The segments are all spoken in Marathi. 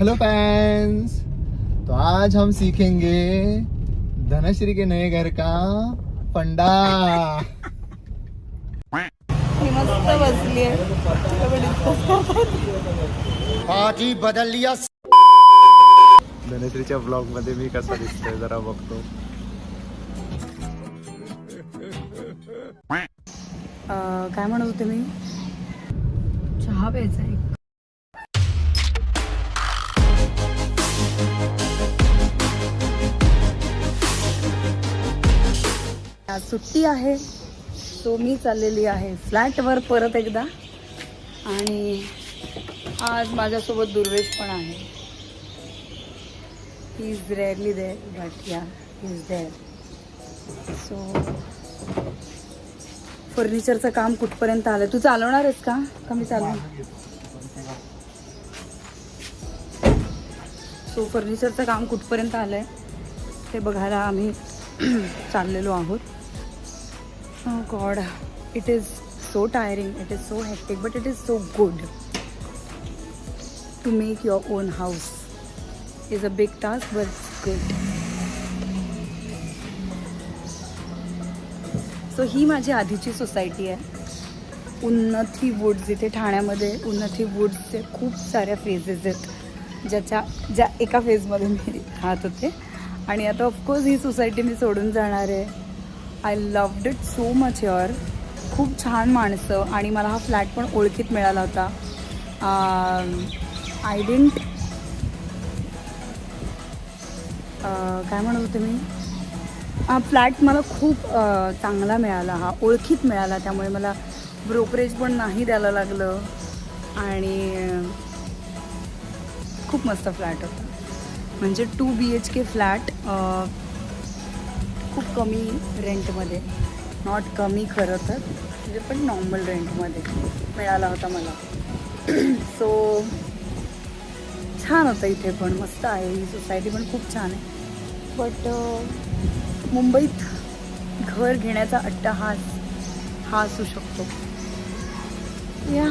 हेलो फैंस तो आज हम सीखेंगे धनश्री के नए घर का फंडा। पार्टी बदल लिया। धनश्रीच्या ब्लॉगमध्ये मी कसा दिसतोय जरा बघतो. काय म्हणत होते मी? चहा प्यायचा आहे. सुट्टी आहे. सो मी चाललेली आहे फ्लॅटवर परत एकदा. आणि आज माझ्यासोबत दुर्वेश पण आहे. He is rarely there but yeah he is there so फर्निचरचं काम कुठपर्यंत आलं तू चालवणार आहेस का? कमी चालव सो फर्निचरचं काम कुठपर्यंत आलं आहे ते बघायला आम्ही चाललेलो आहोत. God it is so tiring it is so hectic but it is so good to make your own house is a big task but good so ही माझी आधीची सोसायटी आहे. उन्नती वूड्स इथे ठाण्यामध्ये उन्नती वूड्सचे खूप साऱ्या फेजेस आहेत. ज्याच्या ज्या एका फेजमध्ये मी राहत होते. आणि आता ऑफकोर्स ही सोसायटी मी सोडून जाणार आहे. I loved it so much your खूप छान माणसं आणि मला हा फ्लॅट पण ओळखीत मिळाला होता. Um, आय डिंट uh, काय म्हणत होते मी? हा फ्लॅट मला खूप uh, चांगला मिळाला हा ओळखीत मिळाला त्यामुळे मला ब्रोकरेज पण नाही द्यायला लागलं. आणि खूप मस्त फ्लॅट होता. म्हणजे two B H K flat uh, खूप कमी रेंटमध्ये नॉट कमी खरं तर म्हणजे पण नॉर्मल रेंटमध्ये मिळाला होता मला. सो छान होतं इथे पण मस्त आहे. ही सोसायटी पण खूप छान आहे. बट मुंबईत घर घेण्याचा अट्टहास हा असू शकतो. या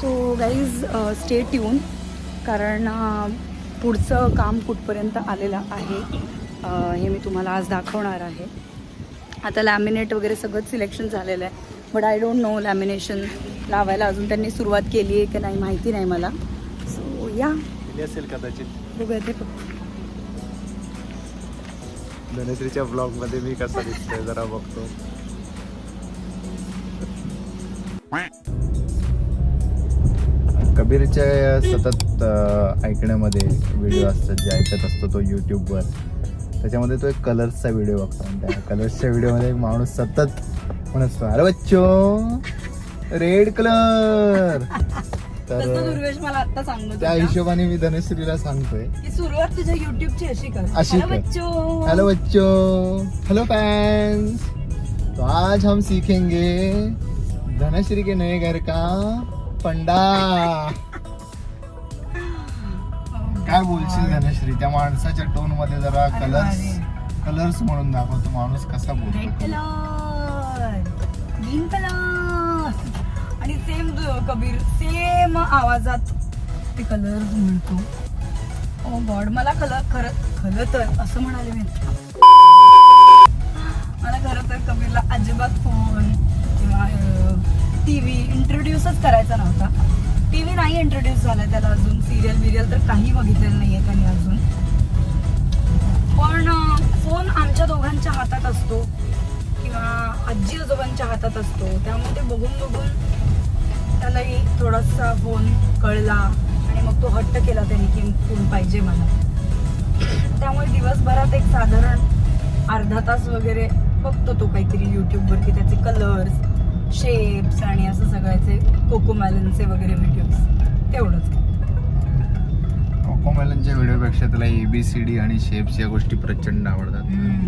सो गाईज स्टे ट्यून कारण पुढचं काम कुठपर्यंत आलेलं आहे हे मी तुम्हाला आज दाखवणार आहे. आता लॅमिनेट वगैरे सगळं सिलेक्शन झालेलं आहे but I don't know lamination लावायला अजून त्यांनी सुरुवात केली आहे की नाही माहिती नाही मला. सो या. असेल कदाचित. बघूया ते धनश्रीच्या ब्लॉगमध्ये मी कसा दिसतोय जरा बघतो. कबीरचे सतत अं, ऐकण्यामध्ये व्हिडिओ असतात जे ऐकत असतो तो यूट्यूबवर त्याच्यामध्ये तो एक कलर्सचा व्हिडिओ बघतो. आणि त्या कलर्सच्या व्हिडिओमध्ये एक माणूस सतत म्हणत असतो अरे बच्चो रेड कलर तर दुर्वेश मला आता सांगत त्या हिशोबाने मी धनश्रीला सांगतोय. की सुरुवात तुझ्या युट्यूबची अशी कर. अशी. हेलो बच्चों. हेलो फैंस तो आज हम सीखेंगे. धनश्री के नए घर का फंडा काय बोलशील धनश्री त्या माणसाच्या टोनमध्ये जरा कलर्स. कलर्स म्हणून दाखवतो माणूस कसा रेड बोलतो कलर ग्रीन कलर आणि सेम कबीर सेम आवाजात ते कलर म्हणतो ओ गॉड मला कलर खरं खरं तर असं म्हणाले मी. मला खरं तर कबीरला अजिबात फोन किंवा टी व्ही इंट्रोड्यूसच करायचा नव्हता. टी व्ही नाही इंट्रोड्यूस झाला त्याला अजून. सिरियल बिरियल तर काही बघितलेलं नाहीये त्याने अजून. पण फोन आमच्या दोघांच्या हातात असतो. किंवा आजी आजोबांच्या हातात असतो. त्यामुळे ते बघून बघून त्यालाही थोडासा फोन कळला आणि मग तो हट्ट केला त्याने की फोन पाहिजे मला. त्यामुळे दिवसभरात एक साधारण अर्धा तास वगैरे बघतो तो काहीतरी युट्यूबवरती त्याचे कलर्स शेप्स आणि असं सगळ्याचे कोको मॅलनचे वगैरे व्हिडिओज तेवढंच कोकोमेलनच्या व्हिडिओपेक्षा त्याला एबीसीडी आणि शेप्स या गोष्टी प्रचंड आवडतात.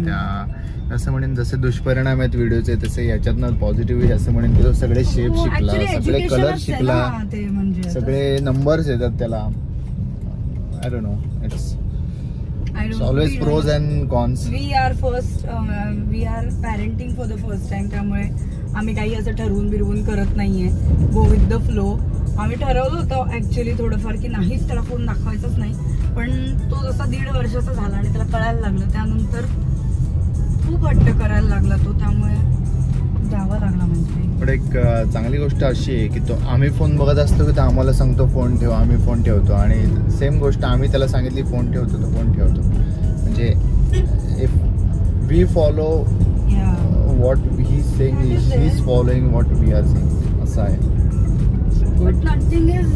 त्या असं म्हणेन जसे दुष्परिणाम आहेत व्हिडिओचे तसे याच्यातनं पॉझिटिव्ह असं म्हणेन की तो सगळे शेप हो, शिकला सगळे कलर शिकला म्हणजे. सगळे नंबर्स येतात त्याला I don't know it's always. Pros and cons we are first we are parenting for the first time त्यामुळे आम्ही काही असं ठरवून बिरवून करत नाहीये. गो विथ द फ्लो आम्ही ठरवलं होतं ऍक्च्युली थोडंफार की नाहीच त्याला फोन दाखवायचाच नाही. पण तो जसा दीड वर्षाचा झाला आणि त्याला कळायला लागलं त्यानंतर खूप हट्ट करायला लागला तो. त्यामुळे द्यावा लागला म्हणजे. पण एक चांगली गोष्ट अशी आहे की तो आम्ही फोन बघत असतो की तो आम्हाला सांगतो फोन ठेव आम्ही फोन ठेवतो. आणि सेम गोष्ट आम्ही त्याला सांगितली फोन ठेवतो तो फोन ठेवतो. म्हणजे if we follow what he saying he is following what we are saying असं आहे बट नथिंग इज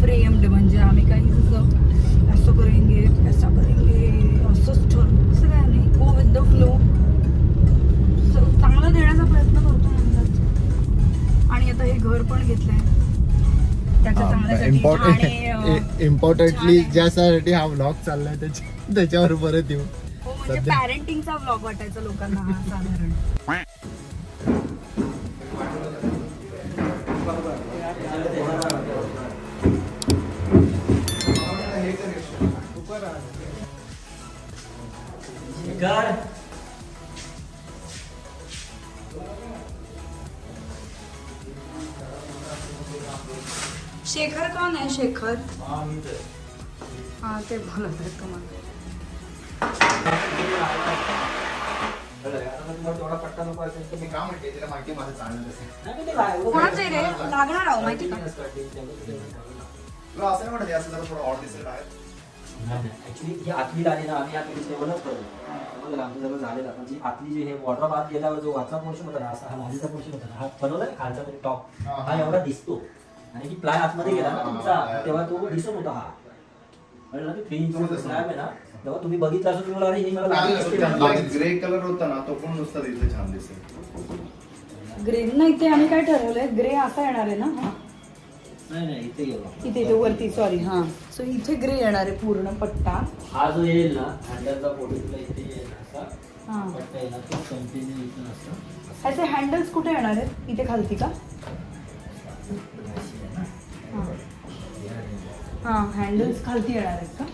फ्रेम्ड म्हणजे आम्ही काही जसं असं करेंगे असं करेंगे असंच ठरवू असं काय नाही. गो विथ द फ्लो चांगलं देण्याचा प्रयत्न करतो म्हणतात आणि आता हे घर पण घेतलंय. इम्पॉर्टंटली. ज्यासाठी हा ब्लॉग चाललाय त्याच्या त्याच्यावर परत येऊ. हो म्हणजे सध्या- पॅरेंटिंगचा ब्लॉग वाटायचा लोकांना हा साधारण. शेखर कौन आहे शेखर? हा ते बोलत आहेत तुम्हाला कोणाचं रे लागणार आहो माहिती का ऍक्च्युली जी आतली आली ना आम्ही आतली करतो आमचं सगळं झालेलं पण जी आतली जी हे. वॉटर बाथ गेल्यावर जो वरचा पोर्शन होता ना असा हा लालीचा पोर्शन होता ना हा. बनवला ना खालचा टॉप हा, हा. हा एवढा दिसतो आणि की प्लाय आतमध्ये गेला ना तुमचा तेव्हा तो दिसत होता हा. कळलं ना थ्री इंच स्लॅब आहे ना. तेव्हा तुम्ही बघितलं असं अरे हे मला. ग्रे कलर होता ना तो पण नुसता छान दिसेल. ग्रे नाही ते आम्ही काय ठरवलंय ग्रे असा येणार आहे ना हा? नाही नाही इथे इथे इथे वरती सॉरी हा. सो इथे ग्रे येणार आहे पूर्ण पट्टा. हा जो येईल ना हँडलचा फोटो तुला इथे येईल असा. हा. पट्टा येणार तो कंटिन्यू इथून असं ह्याचे हँडल्स कुठे येणार आहेत? इथे खालती का? हां हँडल्स खालती येणार आहेत का?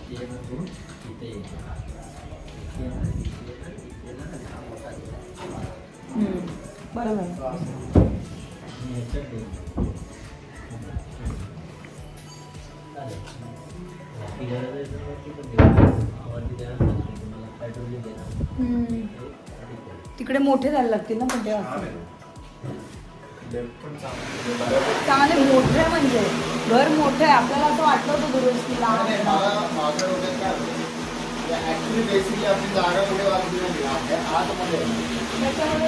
बरोबर. तिकडे मोठे जायला लागतील ना पण तेव्हा. चांगले मोठे आहे म्हणजे. घर मोठं आहे आपल्याला असं वाटलं होतं दुरुस्तीला ऍक्च्युली बेसिकली आपली जागा कुठे वाचली नाही आपल्या आतमध्ये. त्याच्यामध्ये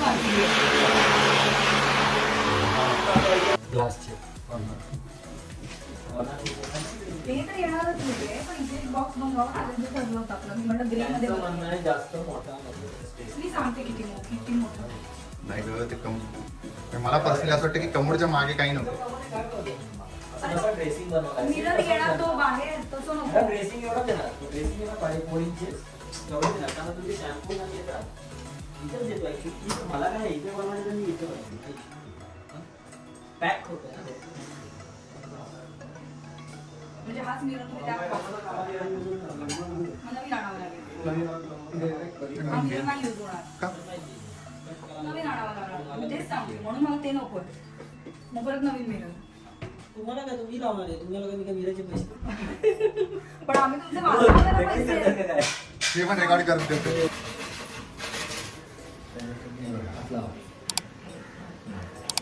ग्लासचे corner ते तर येणारच होते पण इथे बॉक्स बनवावं लागेल ते ठरलं होतं आपलं. मी ग्रे मध्ये जास्त मोठा. मी सांगते किती मोठं किती मोठं. नाही गं ते कम मला पर्सनली असं वाटतं की कमोडच्या मागे काही नको असं नका dressing बनवायला. मिरर येणार तो बाहेर तसं नको dressing एवढं देणार. तो dressing एवढं पाहिजे, four inches. एवढं देणार. कारण तुम्ही shampoo न घेता इथंच देतो actually. इथं मला काय इथे बनवायचं तर मी इथे बनवतो. Pack होतं ना ते. म्हणजे हाच मिरर तुम्ही लागेल नाही यूज होणार का नवीन आणावं लागणार मी तेच सांगते म्हणून मला ते नकोय मग परत नवीन मिरर तुम्हाला काय तुम्ही लावणार आहे. तुम्हाला काय मी काय मिराचे पैसे. पण आम्ही तुमचे वाचवलेले पैसे. काय ते पण रेकॉर्ड करत देतो.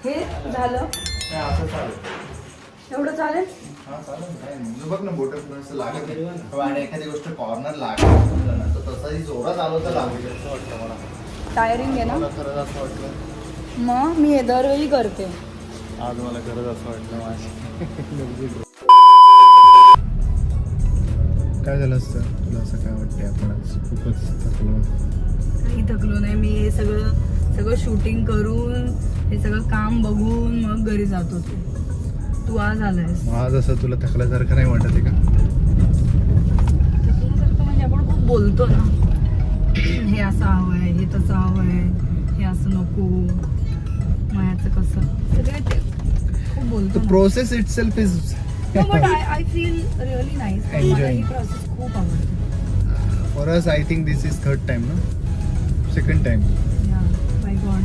हे झालं. असं चालेल. एवढं चालेल? हा चालेल काय नाही. म्हणजे बघ ना बोट लागत नाही. हो, आणि एखादी गोष्ट कॉर्नर लागत ना तर तसंही जोरात आलो तर लागू शकतं वाटतं मला. टायरिंग आहे ना? मला खरंच असं वाटलं. मग मी हे दरवेळी करते. आज मला खरंच असं वाटलं माझी. काय झालं असतं? तुला असं काय वाटतंय? आपण आज खूपच थकलो. काही थकलो नाही. मी हे सगळं सगळं शूटिंग करून हे सगळं काम बघून मग घरी जात होते. तू आज आलायस. मग आज असं तुला थकल्यासारखं नाही वाटत आहे का? थकल्यासारखं म्हणजे आपण खूप बोलतो ना. हे असं हवंय हे तसं हवंय हे असं नको. मग ह्याचं कसं? सगळे ते खूप बोलतो ना. प्रोसेस इट सेल्फ इज मला Enjoying. प्रोसेस खूप आवडते. For us I think this is third time ना सेकंड टाइम माय गॉड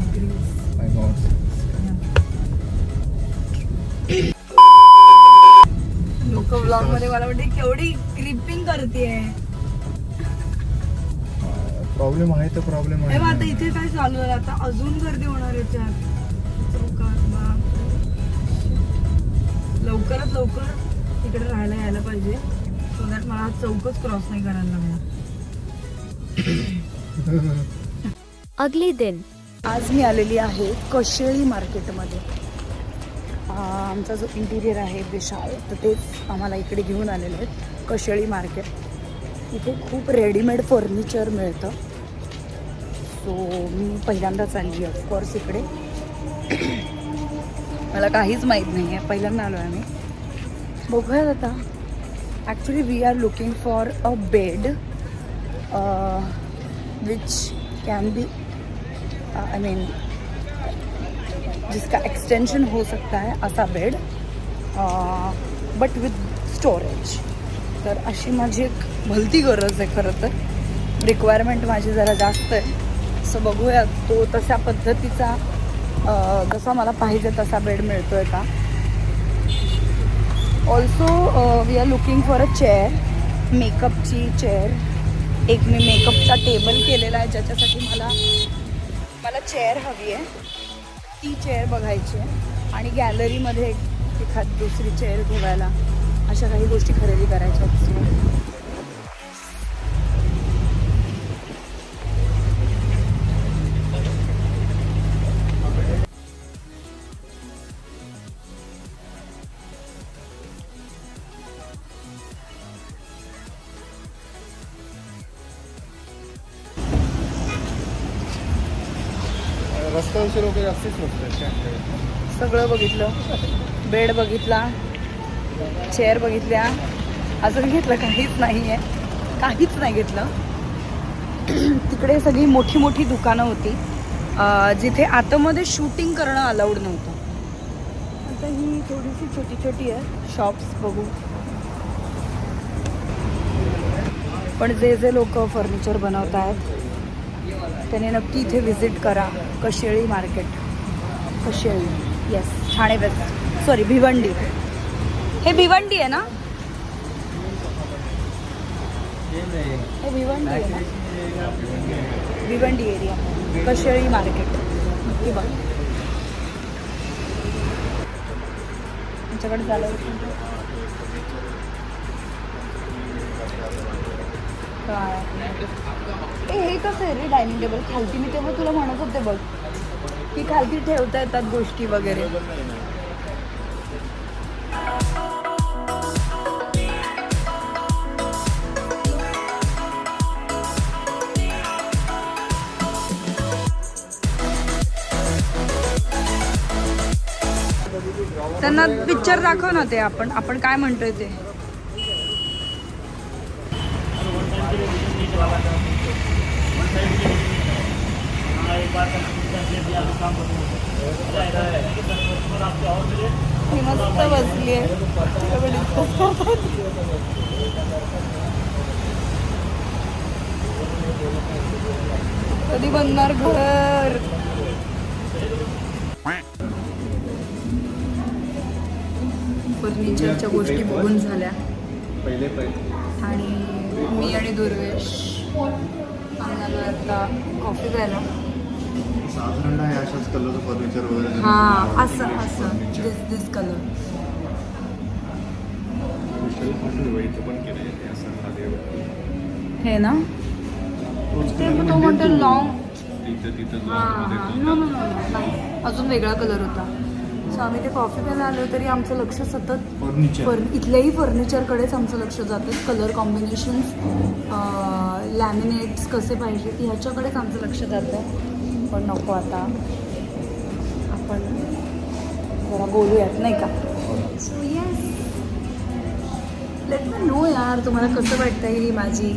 ब्लॉगमध्ये मला वाटते केवढी क्रिपिंग करते प्रॉब्लेम आहे तर प्रॉब्लेम हे बघ, आता आहे इथे काय चालू आहे आता अजून गर्दी होणार याच्यात. चौकात बा. लवकरात लवकर तिकडे राहायला यायला पाहिजे. सो दॅट मला चौकच क्रॉस नाही करायला लागणार. अगले दिन. आज मी आलेली आहे कशेळी मार्केटमध्ये. आ, आमचा जो इंटिरियर आहे विशाल तर तेच आम्हाला इकडे घेऊन आलेले आहेत कशेळी मार्केट. इथे खूप रेडीमेड फर्निचर मिळतं. सो मी पहिल्यांदाच आली आहे ऑफकोर्स इकडे. मला काहीच माहीत नाही आहे पहिल्यांदा आलो आहे आम्ही. बघूयात आता. Actually we are looking for a bed which can be I mean जिसका एक्सटेंशन हो सकता है असा बेड बट विथ स्टोरेज तर अशी माझी एक भलती गरज आहे खरं तर. रिक्वायरमेंट माझी जरा जास्त आहे. सो बघूया तो तशा पद्धतीचा जसा मला पाहिजे तसा बेड मिळतो आहे का also we are looking for a chair मेकअपची chair एक मी मेकअपचा टेबल केलेला आहे ज्याच्यासाठी मला मला चेअर हवी आहे. ती चेअर बघायची आहे. आणि गॅलरीमध्ये एखाद दुसरी चेअर ठेवायला अशा काही गोष्टी खरेदी करायच्या आहेत रस्ता उशीर वगैरे जास्तीच नसतं सगळं बघितलं. बेड बघितला. चेअर बघितल्या. अजून घेतलं काहीच नाही आहे काहीच नाही घेतलं. तिकडे सगळी मोठी मोठी दुकानं होती. जिथे आतमध्ये शूटिंग करणं अलाउड नव्हतं. आता ही थोडीशी छोटी छोटी आहे. शॉप्स बघू. पण जे जे लोक फर्निचर बनवत आहेत त्याने नक्की इथे व्हिजिट करा. Kasheli market Kasheli. Yes Thane west sorry Bhiwandi. हे भिवंडी आहे ना? हे भिवंडी आहे ना? भिवंडी एरिया कशेळी मार्केट नक्की बघ. आमच्याकडे झालं. काय? हे कसं आहे रे डायनिंग टेबल खालती मी तेव्हा तुला म्हणत होते बघ. की खालती ठेवता येतात गोष्टी वगैरे. त्यांना पिक्चर दाखव ना ते आपण. आपण काय म्हणतोय ते? मी मस्त बसली आहे. कधी बनणार घर? फर्निचरच्या गोष्टी बघून झाल्या. आणि मी आणि दुर्वेश आम्हाला आता कॉफी प्यायला. हां असं असं. दिस दिस कलर हे ना? ते तो म्हणतो लॉंग अजून वेगळा कलर होता. सो आम्ही ते कॉफी प्यायला आलो तरी आमचं लक्ष सतत फर्निचर फर् इथल्याही फर्निचरकडेच आमचं लक्ष जातं. कलर कॉम्बिनेशन्स लॅमिनेट्स कसे पाहिजे ह्याच्याकडेच आमचं लक्ष जातं. पण नको आता. आपण जरा बोलूयात नाही का? So yes let me know यार तुम्हाला कसं वाटतं ही माझी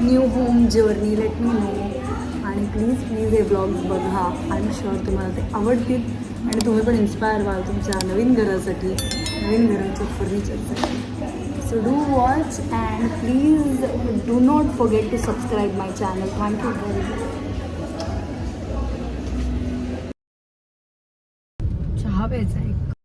new home journey let me know आणि प्लीज प्लीज हे ब्लॉग्स बघा. आय एम शुअर तुम्हाला ते आवडतील. आणि तुम्ही पण इन्स्पायर व्हाल तुमच्या नवीन घरासाठी नवीन घराच्या फर्निचरसाठी so do watch and please do not forget to subscribe my channel thank you very much चहा प्यायचा एक